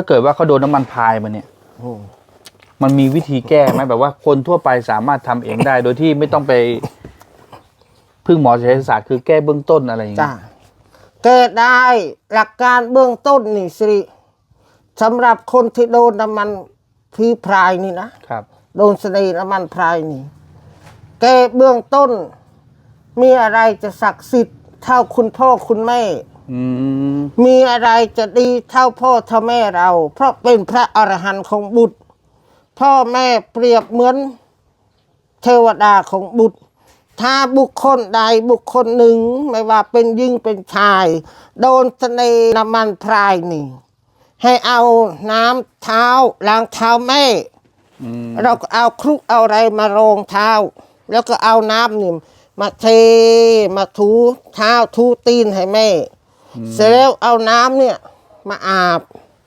ถ้าเกิดว่าเขาโดนน้ำมันพายมาเนี่ยโอ้มันมีวิธีแก้ไหมแบบว่าคนทั่วไปสามารถทำเองได้ โดยที่ไม่ต้องไป พึ่งหมอศัลยศาสตร์คือแก้เบื้องต้นอะไรอย่างจ้าเงี้ยเกิดได้หลักการเบื้องต้นนี่สิสำหรับคนที่โดนน้ำมันพีพรายนี่นะ ครับ โดนเสน่ห์น้ำมันพรายนี่แกเบื้องต้น มีอะไรจะศักดิ์สิทธิ์เท่าคุณพ่อคุณแม่ อืมมีอะไรจะดีเท่าพ่อเท่าแม่เรา เพราะเป็นพระอรหันต์ของบุตร พ่อแม่เปรียบเหมือนเทวดาของบุตร ถ้าบุคคลใดบุคคลหนึ่ง ไม่ว่าเป็นหญิงเป็นชาย โดนเสน่ห์น้ำมันพรายนี่ ให้เอาน้ำเท้าล้างเท้าแม่ อืมเราก็เอาครุกเอาอะไรมารองเท้า แล้วก็เอาน้ำนี่มาเทมาถูเท้าถูตีนให้แม่ เสร็จแล้วเอาน้ำเนี่ย มาอาบ